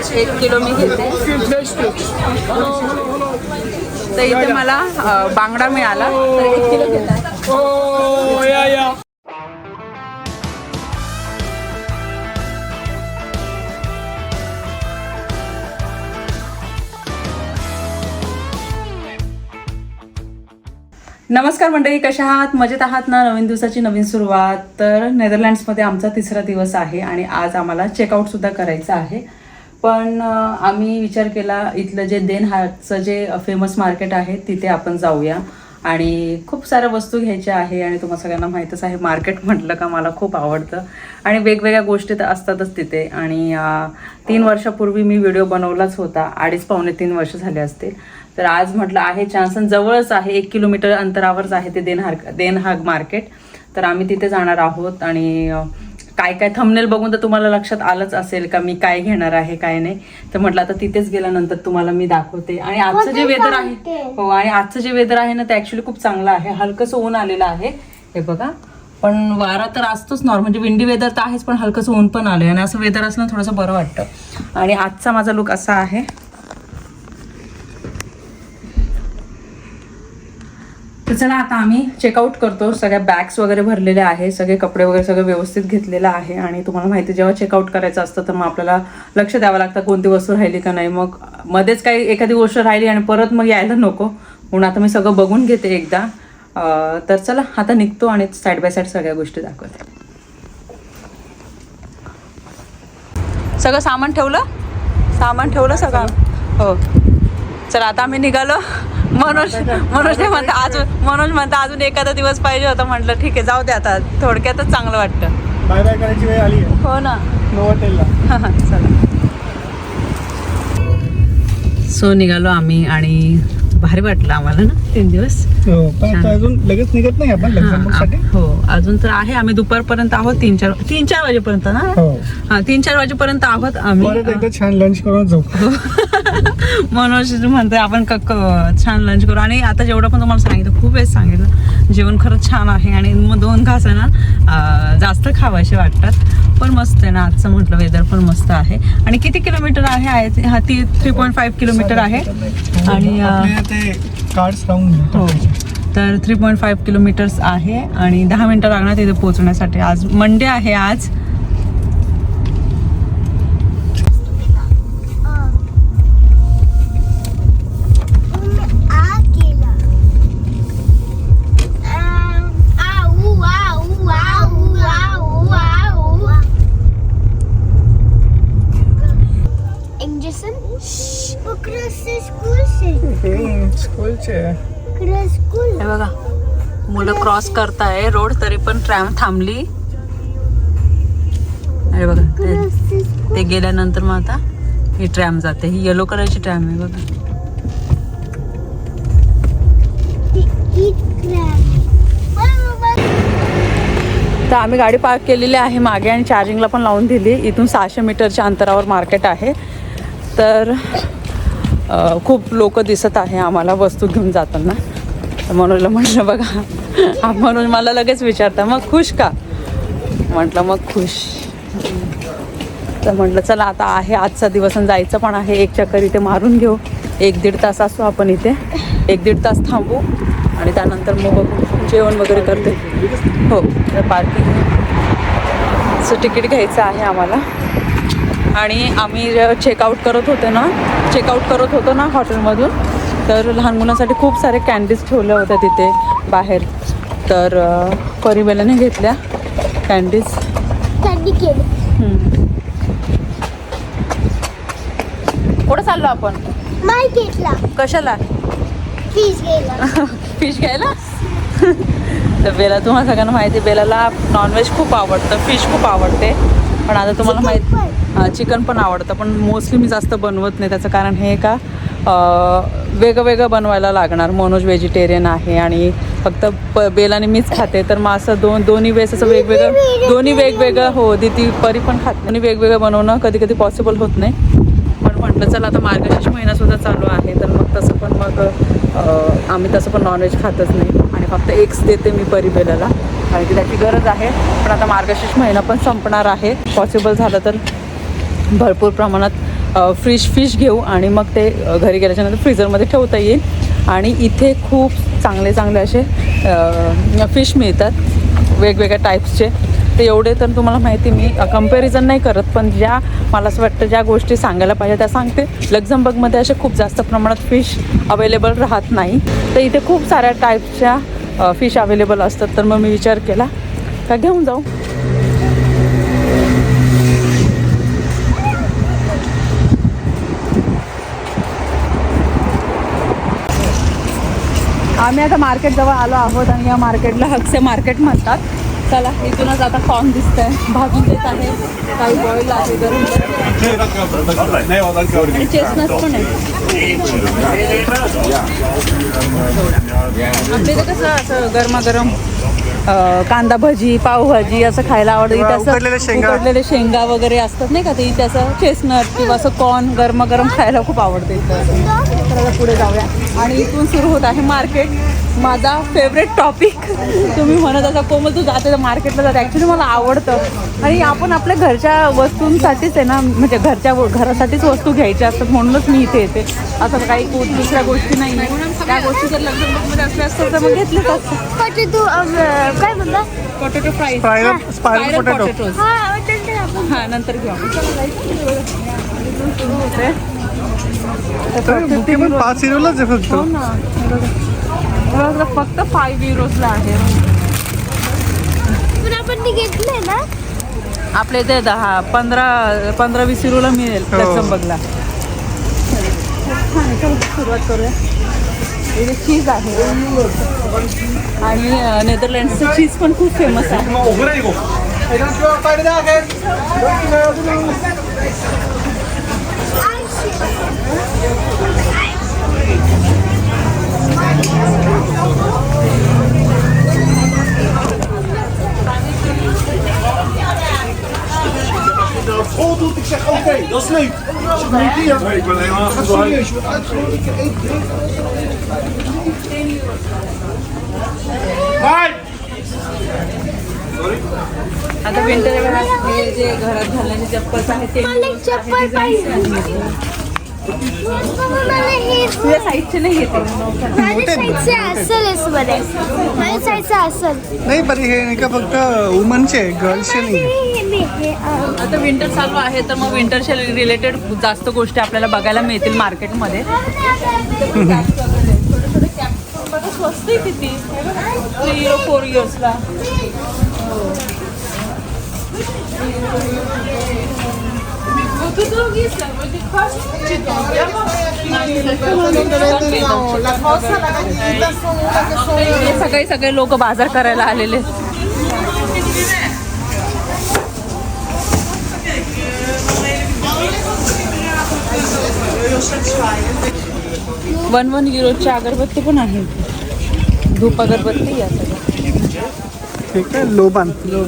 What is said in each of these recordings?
एक किलो मी घेते. तर इथे मला बांगडा मिळाला. तर एक किलो घेतला नमस्कार मंडळी कशा आहात? मजेत आहात ना? नवीन दिवसाची नवीन सुरुवात. तर नेदरलँड्समध्ये आमचा तिसरा दिवस आहे आणि आज आम्हाला चेकआउटसुद्धा करायचं आहे. पण आम्ही विचार केला इथलं जे देन हाटचं जे फेमस मार्केट आहे तिथे आपण जाऊया. आणि खूप साऱ्या वस्तू घ्यायच्या आहे आणि तुम्हाला सगळ्यांना माहीतच आहे मार्केट म्हटलं का मला खूप आवडतं. आणि वेगवेगळ्या गोष्टी तर असतातच तिथे. आणि तीन वर्षापूर्वी मी व्हिडिओ बनवलाच होता. अडीच पावणे तीन वर्ष झाले असतील. तर आज म्हटलं आहे चान्स जवळच आहे एक किलोमीटर अंतरावरच आहे ते देनहाग देनहाग मार्केट तर आम्ही तिथे जाणार आहोत आणि काय काय थंबनेल बघून तर तुम्हाला लक्षात आलंच असेल का मी काय घेणार आहे काय नाही. तर म्हटलं आता तिथेच गेल्यानंतर तुम्हाला मी दाखवते. आणि आजचं जे वेदर आहे हो आणि आजचं जे वेदर आहे ना ते ॲक्च्युली खूप चांगलं आहे. हलकंसं ऊन आलेलं आहे. हे बघा. पण वारा तर असतोच नॉर्मल म्हणजे विंडी वेदर तर आहेच पण हलकंसं ऊन पण आलं आणि असं वेदर असलं थोडंसं बरं वाटतं. आणि आजचा माझा लुक असा आहे. तर चला आता आम्ही चेकआउट करतो. सगळ्या बॅग्स वगैरे भरलेल्या आहे. सगळे कपडे वगैरे सगळं व्यवस्थित घेतलेलं आहे. आणि तुम्हाला माहिती जेव्हा चेकआउट करायचं असतं तर मग आपल्याला लक्ष द्यावं लागतं कोणती वस्तू राहिली का नाही. मग मध्येच काही एखादी गोष्ट राहिली आणि परत मग यायला नको. म्हणून आता मी सगळं बघून घेते एकदा. तर चला आता निघतो आणि साईड बाय साईड सगळ्या गोष्टी दाखवते. सगळं सामान ठेवलं? सामान ठेवलं सगळं? हो. चला आता आम्ही निघालो. मनोज मनोज ते म्हणता अजून मनोज म्हणता अजून एखादा दिवस पाहिजे होता म्हटलं ठीक आहे जाऊ दे आता थोडक्यातच चांगलं वाटतं. बाय बाय करायची वेळ आली आहे. हो ना. चला. सो निघालो आम्ही आणि भारी वाटलं आम्हाला ना तीन दिवस. हो अजून लगेच निघत नाही आपण हो अजून तर आहे. आम्ही दुपारपर्यंत आहोत तीन चार तीन चार वाजेपर्यंत ना? हो. हा तीन चार वाजेपर्यंत आहोत आम्ही. छान लंच करून जाऊ. मनोज म्हणतोय आपण छान लंच करू. आणि आता जेवढं पण तुम्हाला सांगितलं खूप वेळेस सांगितलं जेवण खरंच छान आहे. आणि मग दोन घास ना जास्त खावायचे वाटतात. पण मस्त आहे ना. आजचं म्हटलं वेदर पण मस्त आहे. आणि किती किलोमीटर आहे? हा ती थ्री पॉईंट फाईव्ह किलोमीटर आहे. आणि हो. तर थ्री पॉईंट फाईव्ह किलोमीटर्स आहे. आणि दहा मिनटं लागणार तिथे पोहोचण्यासाठी. आज मंडे आहे आज. हे बघा मुलं क्रॉस करताय. रोड तरी पण ट्रॅम थांबली. अरे बघा ते ते गेल्यानंतर मग आता ही ट्रॅम जाते. ही येलो कलरची ट्रॅम आहे बघा. तर आम्ही गाडी पार्क केलेली आहे मागे आणि चार्जिंगला पण लावून दिली. इथून सहाशे मीटरच्या अंतरावर मार्केट आहे. तर खूप लोक दिसत आहे आम्हाला वस्तू घेऊन जाताना. तर मनोजला म्हटलं बघा मनोज मला लगेच विचारता मग खुश का? म्हटलं मग खुश. तर म्हटलं चला आता आहे आजचा दिवस आणि जायचं पण आहे. एक चक्कर इथे मारून घेऊ. एक दीड तास असू आपण इथे. एक दीड तास थांबू आणि त्यानंतर मग जेवण वगैरे करते. हो. तर पार्किंग तिकीट घ्यायचं आहे आम्हाला. आणि आम्ही चेकआउट करत होतो ना चेकआउट करत होतो ना हॉटेलमधून तर लहान मुलांसाठी खूप सारे कॅन्डीज ठेवल्या होत्या तिथे बाहेर. तर परिबेलाने घेतल्या कॅन्डीज कुठं चाललो आपण? घेतला. कशाला? फीस गेला फिश घ्यायला? तर बेला तुम्हाला सगळ्यांना माहिती आहे बेलाला नॉनव्हेज खूप आवडतं फिश खूप आवडते. पण आता तुम्हाला माहिती चिकन पण आवडतं पण मोस्टली मी जास्त बनवत नाही. त्याचं कारण हे का वेगळं वेगळं बनवायला लागणार. मनोज व्हेजिटेरियन आहे आणि फक्त प बेलाने मीच खाते. तर मग असं दोन दोन्ही वेळेस असं वेगवेगळं दोन्ही वेगवेगळं हो ती परी पण खात आणि वेगवेगळं बनवणं कधी कधी पॉसिबल होत नाही. पण म्हटलं चला आता मार्गशीर्ष महिनासुद्धा चालू आहे. तर मग तसं पण मग आम्ही तसं पण नॉनव्हेज खातच नाही. आणि फक्त एक्स देते मी परिबेलाला कारण की त्याची गरज आहे. पण आता मार्गशीर्ष महिना पण संपणार आहे. पॉसिबल झालं तर भरपूर प्रमाणात फ्रिश फिश घेऊ आणि मग ते घरी गेल्याच्यानंतर फ्रीजरमध्ये ठेवता येईल. आणि इथे खूप चांगले चांगले असे फिश मिळतात वेगवेगळ्या टाईप्सचे ते एवढे तर तुम्हाला माहिती मी कंपॅरिझन नाही करत पण ज्या मला असं वाटतं ज्या गोष्टी सांगायला पाहिजे त्या सांगते. लक्झमबर्गमध्ये असे खूप जास्त प्रमाणात फिश अवेलेबल राहत नाही. तर इथे खूप साऱ्या टाईपच्या फिश अवेलेबल असतात. तर मग मी विचार केला का घेऊन जाऊ? आम्ही आता मार्केट जवळ आलो आहोत आणि या मार्केटला हक्से मार्केट म्हणतात. चला इथूनच आता कॉर्न दिसतंय. भाजून देत आहे. काही बॉईल आहे गरम आणि चेस्टनट पण आहे आपल्या इथे कसं असं गरमागरम कांदा भजी पावभाजी असं खायला आवडतं. इथे असं. उकडलेले शेंगा. वगैरे असतात नाही का? ते इथे असं चेस्टनट किंवा असं कॉर्न गरमागरम खायला खूप आवडते इथं. पुढे जाऊया. आणि इथून सुरू होत आहे मार्केट माझा फेवरेट टॉपिक तुम्ही म्हणत असा कोमल तू जाते तर मार्केटला जाते. ॲक्च्युली मला आवडतं. आणि आपण आपल्या घरच्या वस्तूंसाठीच आहे ना म्हणजे घरच्या घरासाठीच वस्तू घ्यायच्या असतात म्हणूनच मी इथे येते. असं काही दुसऱ्या गोष्टी नाही. त्या गोष्टी जर लग्नमध्ये असल्या असतात तर मग घेतलेच असतात. पटे तू काय म्हणता पोटॅटो फ्राय हा हा नंतर घेऊ. पाच हिरोलाच आहे फक्त. बघा, फक्त फाईव्ह युरोजला आहे. पण आपण ते घेतलंय ना? आपल्या इथे दहा पंधरा पंधरा वीस युरोला मिळेल हो. लक्झमबर्गला सुरुवात करूया. इथे चीज आहे. आणि अं, नेदरलँडचं चीज पण खूप फेमस आहे. Oh, doet, ik zeg oké, dat is leuk. Als je het niet hier, Nee, ik ben helemaal gaat gedraaid. serieus, je wordt uitgenodigd, je eet, drinkt. Hi! आता विंटर हे जे घरात घालण्याचे चप्पल्स आहेत ते मला एक चप्पल पाहिजे मला हे तुझ्या साईजचे नाही नाही बरं हे नाही का फक्त वुमनचे गर्ल्सचे नाही. आता विंटर चालू आहे तर मग विंटरच्या रिलेटेड जास्त गोष्टी आपल्याला बघायला मिळतील मार्केटमध्ये स्वस्त आहे किती थ्री फोर इयर्सला सगळे सगळे लोक बाजार करायला आलेले वन वन युरोच्या अगरबत्ती पण आहे धूप अगरबत्ती या सगळ्या. ठीक आहे लोबान. हे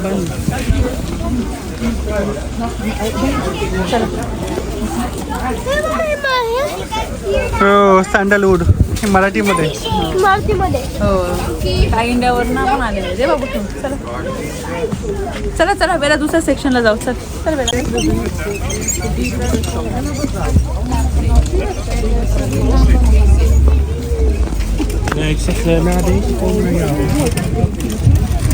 बघा, हे सँडलवूड हे मराठीमध्ये. मारुतीमध्ये हो काय इंडियावर ना पण आलेले दे बाबू चला. चला चला बेला दुसऱ्या सेक्शनला जाऊ. चल चल बेला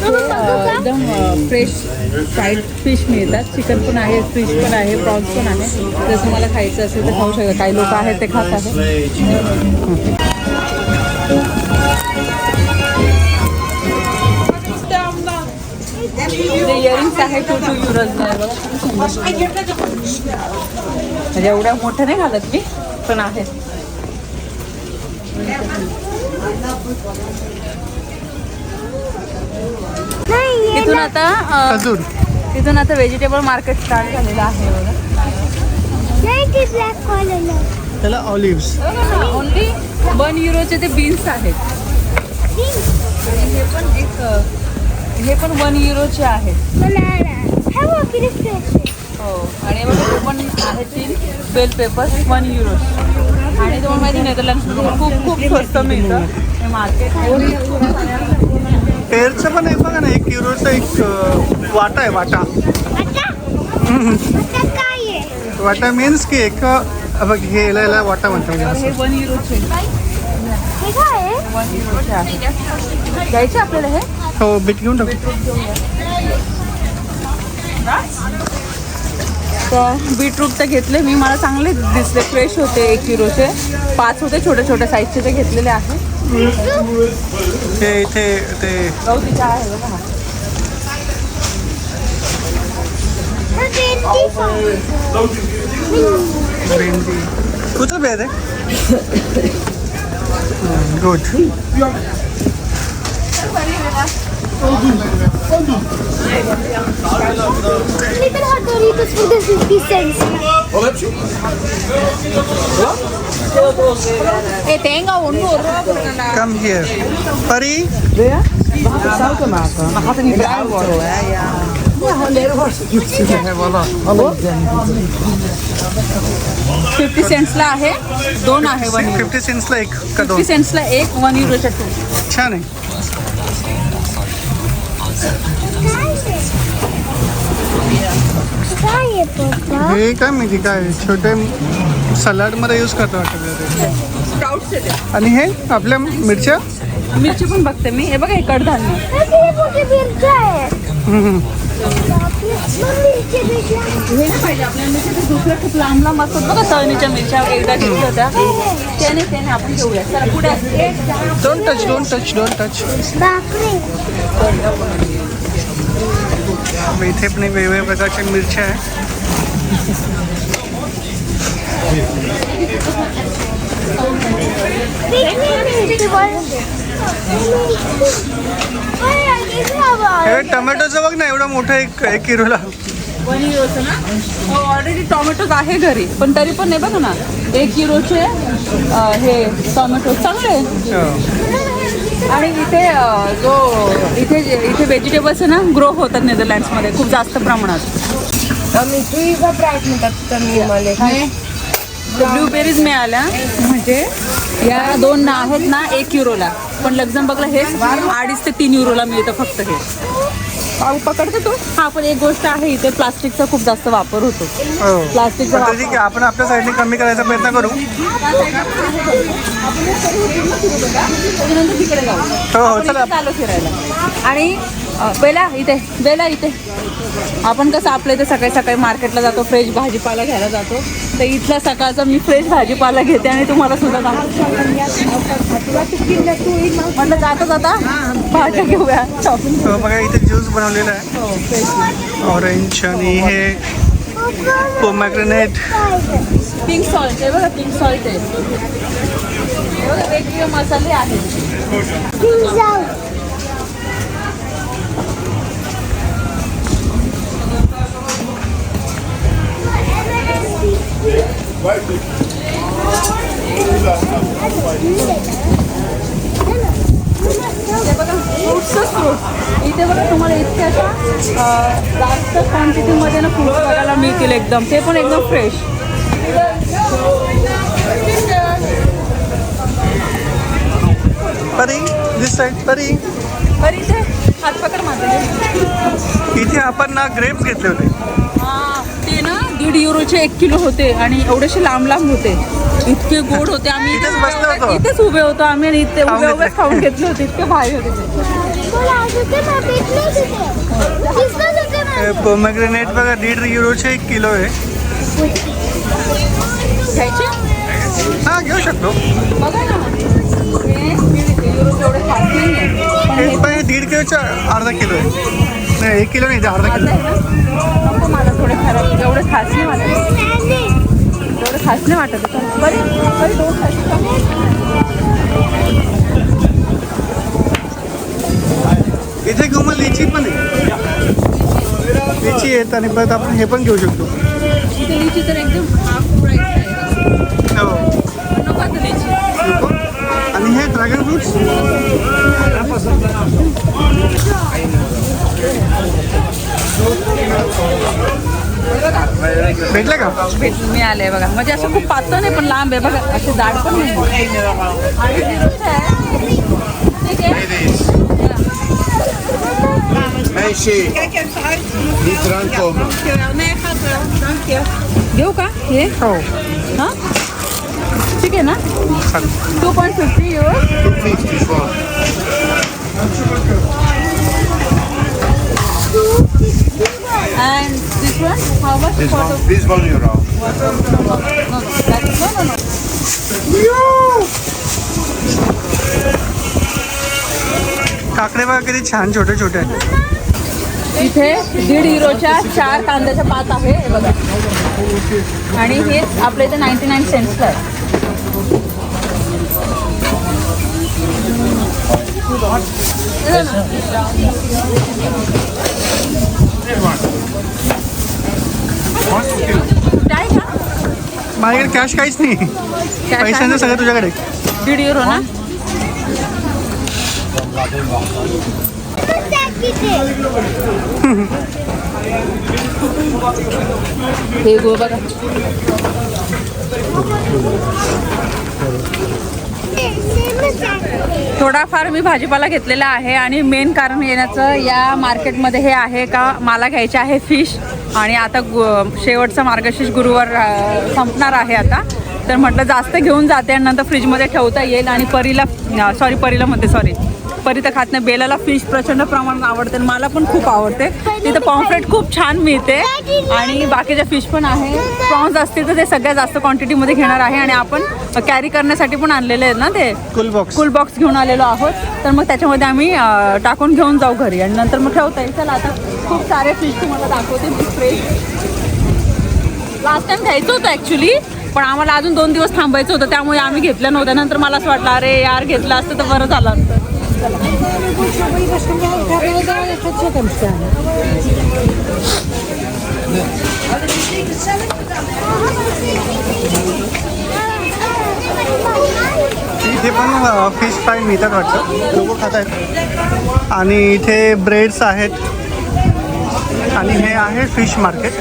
इथे एकदम फ्रेश फ्राईड फिश मिळतात. चिकन पण आहे फिश पण आहे प्रॉन्स पण आहे. जर तुम्हाला खायचं असेल तर खाऊ शकता. काही लोक आहेत ते खात आहेत. ते इयरिंग्स आहे टू टू म्हणजे एवढ्या मोठ्या नाही घालत मी पण आहे इथून आता अ, खजूर तिथून आता व्हेजिटेबल मार्केट स्टार्ट झालेलं आहे बघा. नाही ब्लॅक कॉलर त्याला ऑलिव्स ओनली वन युरोचे ते बीन्स आहेत. आणि हे पण एक अ, हे पण वन युरोचे आहेत. बनाना हा हो आणि बघा हे पण आहेत तीन बेल पेपर्स वन युरो आणि तुम्हाला माहिती नेदरलँड्समध्ये खूप खूप स्वस्त मिळतं. हे मार्केट पेरचं पण आहे बघा ना एक युरोचा एक वाटा आहे वाटा. वाटा? मीन्स की एक बघ हे याला वाटा म्हणतो म्हणजे हे युरोचे हे आपल्याला हे? हो बीट घेऊन टाकू. तर बीटरूट तर घेतले. मी मला चांगले दिसले. फ्रेश होते एक किलोचे पाच होते छोटे छोटे साईजचे ते घेतलेले आहे. ते इथे ते गवतीचे आहे बघा हा. हा भेंडी पण. भेंडी कुठं भेद आहे good Little hot Doritos for this is 50 cents. Come here. Party? Weer? We gaan zouten maken. Maar gaat er niet bruin worden, hè? Ja. Ja, leren wordt het. Fifty सेंट्सला आहे दोन आहे वन फिफ्टी सेंट्सला एक fifty सेंट्सला एक one युरोच्या छान आहे हे काय माहिती काय छोटे सलाडमध्ये यूज करतो वाटतं आणि हे आपल्या मिरच्या? मिरची पण बघते मी. हे बघा हे कडधान्य. हा मिरच्या आहे हम्म. मग मिरची भेटल्या नाही पाहिजे आपल्या मिरच्या ते दुसऱ्या खूप लांब लांब असतात. बघा तळणीच्या मिरच्या एकदा घेतल्या होत्या. त्याने त्याने आपण घेऊया. चला पुढे. Don't touch don't touch don't touch बापरे इथे पण वेगवेगळ्या प्रकारच्या मिरच्या आहे टोमॅटोचं बघ ना एवढं मोठं एक एक किलोला ना हो ऑलरेडी टोमॅटोज आहे घरी पण तरी पण नाही बघा ना एक अं, हे टोमॅटो चांगले. हो. आणि इथे जो इथे इथे व्हेजिटेबल्स ना ग्रो होतात नेदरलँड्समध्ये खूप जास्त प्रमाणात. ब्लूबेरीज मिळाल्या म्हणजे या दोन आहेत ना एक युरोला. पण लक्झमबर्गला हे अडीच ते तीन युरोला मिळतं फक्त हे. पाऊ पकडतो तू हा पण एक गोष्ट आहे इथे प्लास्टिकचा खूप जास्त वापर होतो हो प्लास्टिकचा पण ठीक आहे आपण आपल्या साईडने कमी करायचा प्रयत्न करू हो हो चला चालू फिरायला आणि बेला इथे बेला इथे. आपण कसं आपल्या इथे सकाळी सकाळी मार्केटला जातो फ्रेश भाजीपाला घ्यायला जातो. तर इथल्या सकाळचा मी फ्रेश भाजीपाला घेते आणि तुम्हाला सुद्धा म्हटलं जाता जाता भाज्या घेऊया. शॉपिंग हो बघा इथे ज्यूस बनवलेला आहे. हो ऑरेंज आणि हे पोमॅग्रेनेट. पिंक सॉल्ट आहे बघा पिंक सॉल्ट आहे. हे बघा, वेगवेगळे मसाले आहेत. फ्रुट्सच फ्रूट इथे बघा तुम्हाला अशा जास्त क्वांटिटीमध्ये ना बघायला मिळतील एकदम ते पण एकदम फ्रेश परी दिस साईड परी. इथे हात पकड माझे इथे आपण ना ग्रेप्स घेतले होते. दीड युरोचे एक किलो होते आणि एवढेसे लांब लांब होते. इतके गोड होते. आम्ही इथेच बसलो होतो. इथेच उभे होतो. आम्ही आणि इथे खाऊन उभे उभे घेतले. खाऊन घेतले होते. इतके भारी होते पोमॅग्रेनेट बघा दीड युरोचे एक किलो आहे. घ्यायचे? हा घेऊ शकतो. बघा ना. हे दीड युरोचे एवढे खास नाही आहे पण हे हे पण हे दीड किलोचा अर्धा किलो आहे. नाही एक किलो नाही अर्धा किलो. नको मला थोडे खराब एवढे खास नाही वाटत. एवढे खास नाही वाटत. होतं. बरे बरे दोन खास इथे घेऊ मग लिची पण आहे. लिची आहेत आणि परत आपण हे पण घेऊ शकतो. लिची तर एकदम हो? आणि हे ड्रॅगन फ्रूट्स? भेटलं का? भेट मी आले बघा. म्हणजे असं खूप पातळ नाही पण लांब आहे बघा. असे जाड पण. घेऊ का? हे? हो. हाँ? ठीक आहे ना? Two point fifty euro 250 voor. And this one how much This for one, this one euro. No no no Kakade बघा किती छान छोटे छोटे आहेत इथे दीड युरोच्या चार कांद्याच्या पात आहे हे बघा आणि हे आपल्या इथे नाईन्टी नाईन सेंट्सला आहे माझ्याकडे कॅश काहीच नाही. पैशांचं सगळं तुझ्याकडे. दीड युरो ना? हे गो बघा. थोडाफार मी भाजीपाला घेतलेला आहे आणि मेन कारण येण्याचं या मार्केटमध्ये हे आहे का मला घ्यायचे आहे फिश आणि आता गु शेवटचा मार्गशीर्ष गुरुवार संपणार आहे आता. तर म्हटलं जास्त घेऊन जाते आणि नंतर फ्रीजमध्ये ठेवता येईल आणि परीला सॉरी परीला म्हणते सॉरी परी तर खात नाही. बेलाला फिश प्रचंड प्रमाणात आवडते आणि मला पण खूप आवडते. तिथं पॉम्फ्रेट खूप छान मिळते आणि बाकीच्या फिश पण आहे. प्रॉन्स असतील तर ते सगळ्यात जास्त क्वांटिटीमध्ये घेणार आहे आणि आपण कॅरी करण्यासाठी पण आणलेले आहेत ना ते? कुल बॉक्स कूल बॉक्स घेऊन आलेलो आहोत. तर मग त्याच्यामध्ये आम्ही टाकून घेऊन जाऊ घरी. आणि नंतर मग ठेवता येईल. चला आता खूप सारे फिश तुम्हाला दाखवते मी फ्रेश लास्ट टाइम घ्यायचं होतं ॲक्च्युली पण आम्हाला अजून दोन दिवस थांबायचं होतं. त्यामुळे आम्ही घेतलं नव्हतं नंतर मला असं वाटलं अरे यार घेतलं असतं तर बरं झालं असतं. इथे पण फिश फ्राय मिळतात वाटतं. लोक खात आहेत आणि इथे ब्रेड्स आहेत. आणि हे आहे फिश मार्केट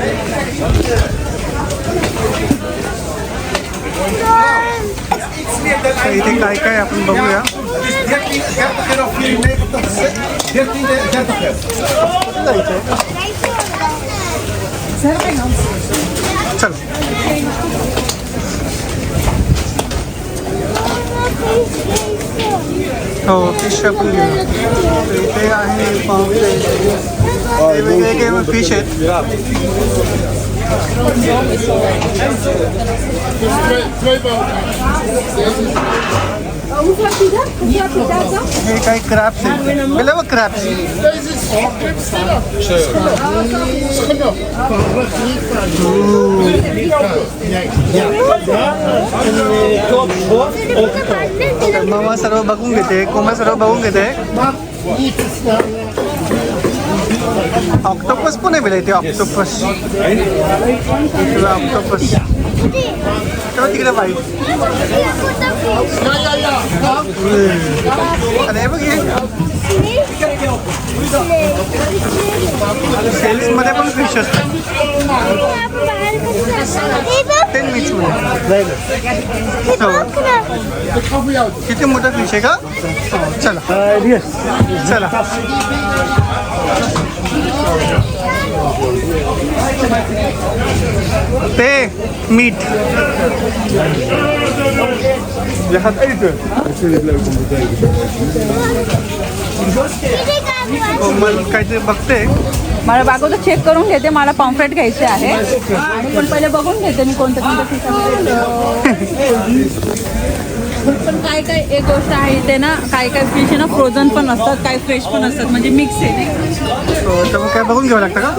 इथे काय काय आपण बघूया. चल हो फिश आपण घेऊ तर इथे आहे पावलेट हे वेगवेगळे फिश आहेत हे काही बघ क्रॅप्स मामा सर्व बघून घेते कोमल सर्व बघून घेते. ऑक्टोपस पण आहे बेला इथे ऑक्टोपस ऑक्टोपस तेव्हा तिकडे बाई अरे बघ सेल्स मध्ये पण फ़िश असतात टेन मिनिट्स मध्ये किती मोठा फ़िश आहे का हो, चला. चला. ते मीठ. काहीतरी बघते. मला बागोचं चेक करून घेते मला पॉम्फ्रेट घ्यायचे आहे. आणि पण पहिले बघून घेते मी कोणत्या कोणत्या पण काय काय एक गोष्ट आहे इथे ना काय काय फिश आहे ना फ्रोझन पण असतात काय फ्रेश पण असतात म्हणजे मिक्स आहे ते. हो, तर मग काय बघून घ्यावं लागतं का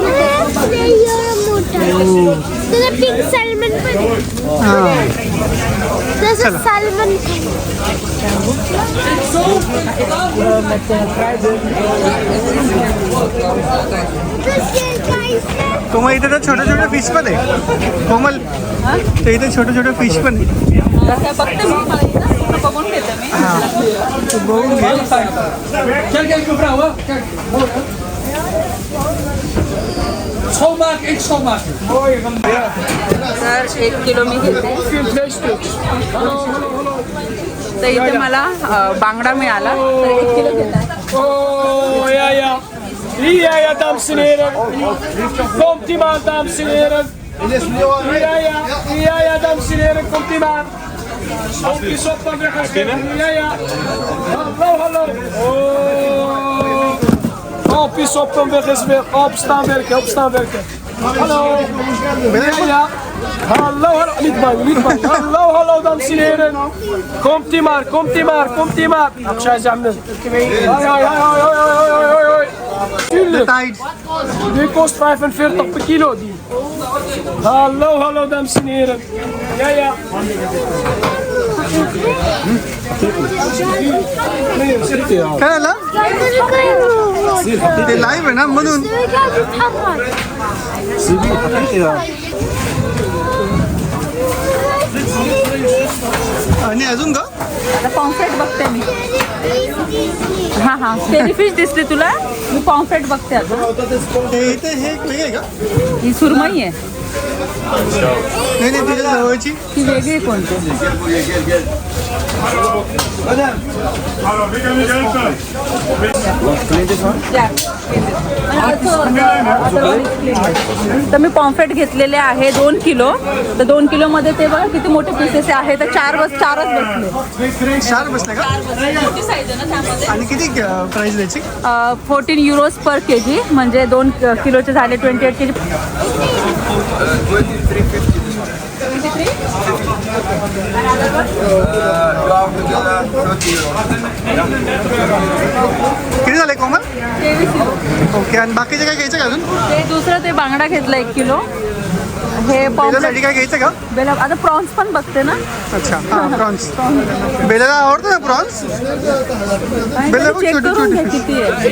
त्याचं पिंक सॅल्मन पण आहे. हां तसं इथे तर छोटे छोटे फिश पण आहे कोमल ते इथे छोटे छोटे फिश पण आहे छो मार मला बांगडा मिळाला. ओया या दब सिनेरक कोप्तीबा या या दब सिनेर पोतीभाग Op die sop van rechts binnen? Ja, ja. Hallo, hallo. Oh. Op, is op, dan weg is weer. Opstaan werken, opstaan werken. Hallo. Ja, ja. Hallo, hallo. Niet bang, niet bang. Hallo, hallo, dames en heren. Komt ie maar, komt ie maar, komt ie maar. Abschij zamnes. Hoi, hoi, hoi, hoi, hoi, hoi, hoi. Tuurlijk. Die kost 45 per kilo, die. Hallo, hallo, dames en heren. Ja, ja. काय झालं? ते live आहे ना म्हणून. आणि अजून का आता पॉम्फ्रेट बघते मी. हां हां. तेरी फिश दिसली तुला? मी पॉम्फ्रेट बघते आता. हे वेगळे आहे का? ही सुरमई आहे. ती वेगळी कोणती? तर मी पॉम्फ्रेट घेतलेले आहे दोन किलो. तर दोन किलो मध्ये ते बघा किती मोठे पीसेस आहे. तर चार बस चारच बसले. चार बसले का? आणि किती प्राइस द्यायची? फोर्टीन युरोज पर के जी म्हणजे दोन किलोचे झाले ट्वेंटी एट के जी किती झाले कोमल? ओके आणि बाकीचे काय घ्यायचं का अजून? ते दुसरं ते बांगडा घेतला एक किलो. हे त्याच्यासाठी काय घ्यायचं का? बेला आता प्रॉन्स पण बघते ना. अच्छा. हां प्रॉन्स बेलाला आवडतं ना प्रॉन्स बेला बघ चेक छोटी करून घे छोटी. किती आहे.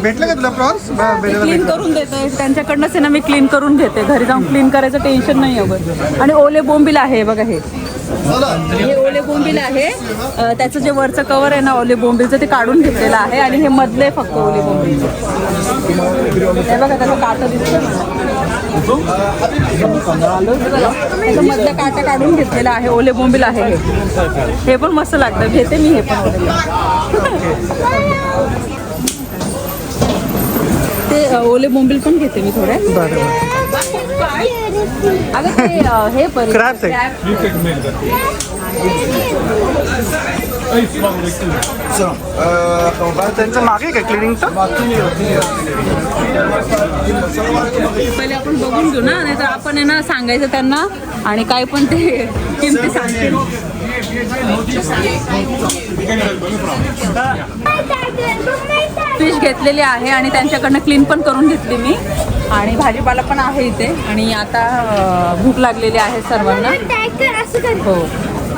भेटलं का तुला प्रॉन्स बेलाला क्लीन भेटलं. करून देते. त्यांच्याकडनंच आहे ना मी क्लीन करून घेते. घरी जाऊन क्लीन करायचं टेन्शन नाही अगं. आणि ओले बोंबील आहे बघा हे. हे ओले बोंबील आहे. त्याचं जे वरचं कवर आहे ना ओले बोंबीलचं ते काढून घेतलेलं आहे आणि हे मधले फक्त ओले बोंबील. हे बघा त्याचं काटं दिसतं. मधलं काटा काढून घेतलेलं आहे ओले बोंबील आहे हे. हे पण मस्त लागतं. घेते मी हे पण. ते ओले बोंबील पण घेते मी थोडे बरं. अगं ते हे पण आहे. त्यांचं मागे काय क्लिनिंगचं पहिले आपण बघून घेऊ ना नाही तर आपण आहे ना सांगायचं त्यांना आणि काय पण ते किमती सांगतील फिश घेतलेली आहे आणि त्यांच्याकडनं क्लीन पण करून घेतली मी. आणि भाजीपाला पण आहे इथे. आणि आता भूक लागलेली आहे सर्वांना. हो.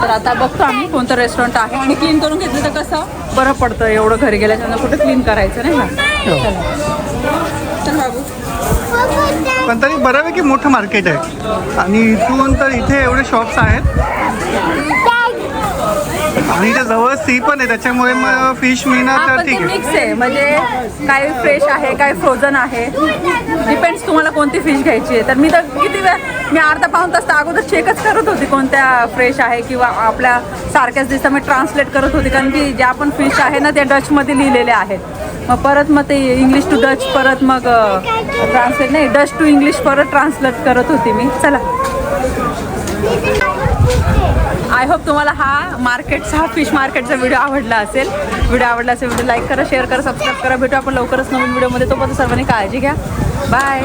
तर आता बघतो आम्ही कोणतं रेस्टॉरंट आहे. आणि क्लीन करून घेतलं तर कसं? बरं पडतं. एवढं घरी गेल्याच्यानंतर कुठे क्लीन करायचं नाही. चल. बाबू. पण तरी बऱ्यापैकी मोठं मार्केट आहे. आणि इथून तर इथे एवढे शॉप्स आहेत. आणि जवळ सी पण आहे त्याच्यामुळे मग फिश मिळणार तर ठीक आहे. मिक्स आहे. म्हणजे काय फ्रेश आहे काय फ्रोझन आहे डिपेंड्स तुम्हाला कोणती फिश घ्यायची आहे. तर मी तर किती वेळ मी अर्धा पाऊन तास तर अगोदर चेकच करत होती कोणत्या फ्रेश आहे किंवा आपल्या सारख्याच दिसतं मी ट्रान्सलेट करत होती. कारण की ज्या पण फिश आहे ना त्या डचमध्ये लिहिलेल्या आहेत. मग परत मग ते इंग्लिश टू डच परत मग ट्रान्सलेट नाही डच टू इंग्लिश परत ट्रान्सलेट करत होती मी. चला. आय होप तुम्हाला हा मार्केटचा हा फिश मार्केटचा व्हिडिओ आवडला असेल. व्हिडिओ आवडला असेल व्हिडिओ लाईक करा शेअर करा सबस्क्राईब करा. भेटू आपण लवकरच नवीन व्हिडिओमध्ये तोपर्यंत सर्वांनी काळजी घ्या. बाय